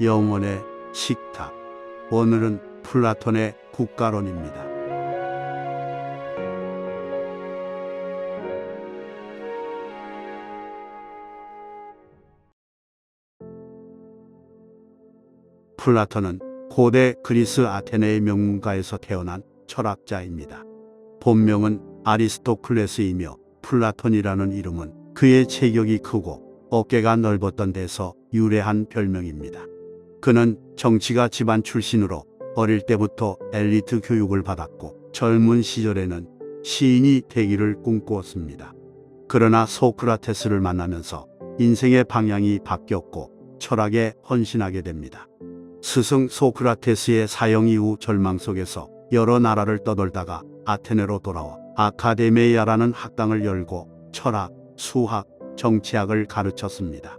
영혼의 식탁. 오늘은 플라톤의 국가론입니다. 플라톤은 고대 그리스 아테네의 명문가에서 태어난 철학자입니다. 본명은 아리스토클레스이며 플라톤이라는 이름은 그의 체격이 크고 어깨가 넓었던 데서 유래한 별명입니다. 그는 정치가 집안 출신으로 어릴 때부터 엘리트 교육을 받았고 젊은 시절에는 시인이 되기를 꿈꾸었습니다. 그러나 소크라테스를 만나면서 인생의 방향이 바뀌었고 철학에 헌신하게 됩니다. 스승 소크라테스의 사형 이후 절망 속에서 여러 나라를 떠돌다가 아테네로 돌아와 아카데미아라는 학당을 열고 철학, 수학, 정치학을 가르쳤습니다.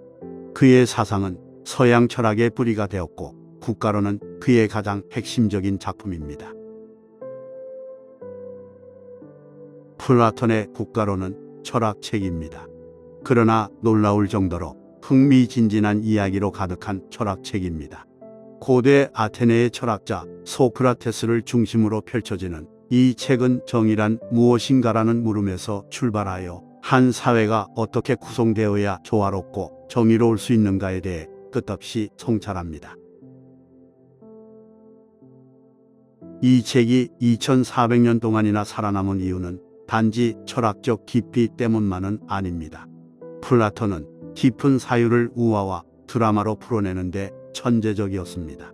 그의 사상은 서양 철학의 뿌리가 되었고 국가로는 그의 가장 핵심적인 작품입니다. 플라톤의 국가로는 철학책입니다. 그러나 놀라울 정도로 흥미진진한 이야기로 가득한 철학책입니다. 고대 아테네의 철학자 소크라테스를 중심으로 펼쳐지는 이 책은 정의란 무엇인가라는 물음에서 출발하여 한 사회가 어떻게 구성되어야 조화롭고 정의로울 수 있는가에 대해 끝없이 성찰합니다. 이 책이 2400년 동안이나 살아남은 이유는 단지 철학적 깊이 때문만은 아닙니다. 플라톤은 깊은 사유를 우화와 드라마로 풀어내는데 천재적이었습니다.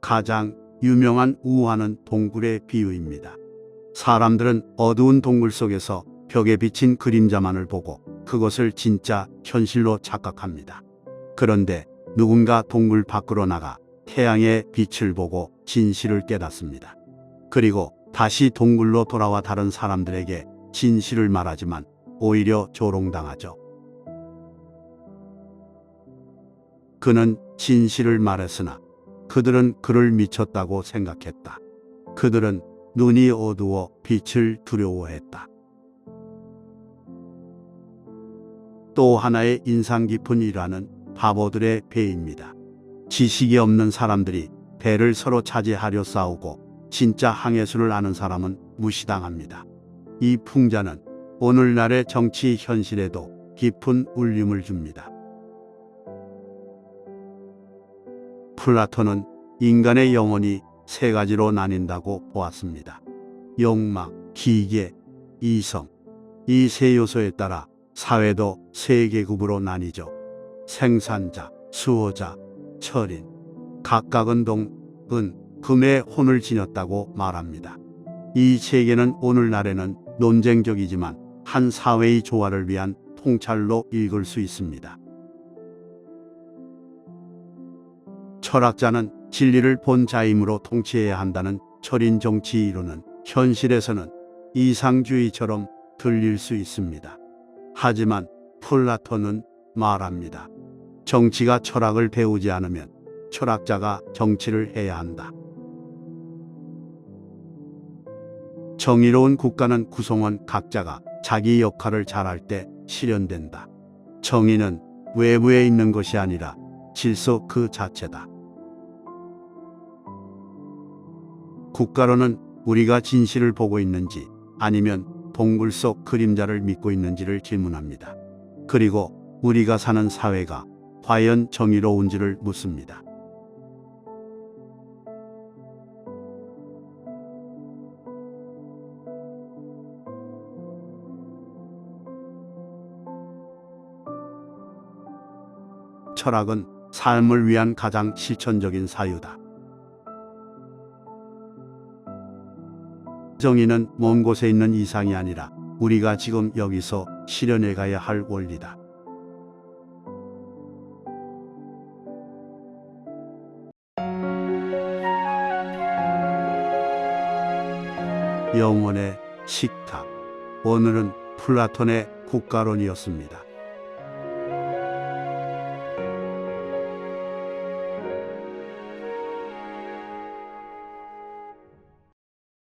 가장 유명한 우화는 동굴의 비유입니다. 사람들은 어두운 동굴 속에서 벽에 비친 그림자만을 보고 그것을 진짜 현실로 착각합니다. 그런데 누군가 동굴 밖으로 나가 태양의 빛을 보고 진실을 깨닫습니다. 그리고 다시 동굴로 돌아와 다른 사람들에게 진실을 말하지만 오히려 조롱당하죠. 그는 진실을 말했으나 그들은 그를 미쳤다고 생각했다. 그들은 눈이 어두워 빛을 두려워했다. 또 하나의 인상 깊은 일화는 바보들의 배입니다. 지식이 없는 사람들이 배를 서로 차지하려 싸우고 진짜 항해술을 아는 사람은 무시당합니다. 이 풍자는 오늘날의 정치 현실에도 깊은 울림을 줍니다. 플라톤은 인간의 영혼이 세 가지로 나뉜다고 보았습니다. 욕망, 기계, 이성. 이 세 요소에 따라 사회도 세 계급으로 나뉘죠. 생산자, 수호자, 철인. 각각은 동, 은, 금의 혼을 지녔다고 말합니다. 이 세계는 오늘날에는 논쟁적이지만 한 사회의 조화를 위한 통찰로 읽을 수 있습니다. 철학자는 진리를 본 자임으로 통치해야 한다는 철인 정치 이론은 현실에서는 이상주의처럼 들릴 수 있습니다. 하지만 플라톤은 말합니다. 정치가 철학을 배우지 않으면 철학자가 정치를 해야 한다. 정의로운 국가는 구성원 각자가 자기 역할을 잘할 때 실현된다. 정의는 외부에 있는 것이 아니라 질서 그 자체다. 국가로는 우리가 진실을 보고 있는지 아니면 동굴 속 그림자를 믿고 있는지를 질문합니다. 그리고 우리가 사는 사회가 과연 정의로운지를 묻습니다. 철학은 삶을 위한 가장 실천적인 사유다. 정의는 먼 곳에 있는 이상이 아니라 우리가 지금 여기서 실현해 가야 할 원리다. 영혼의 식탁. 오늘은 플라톤의 국가론이었습니다.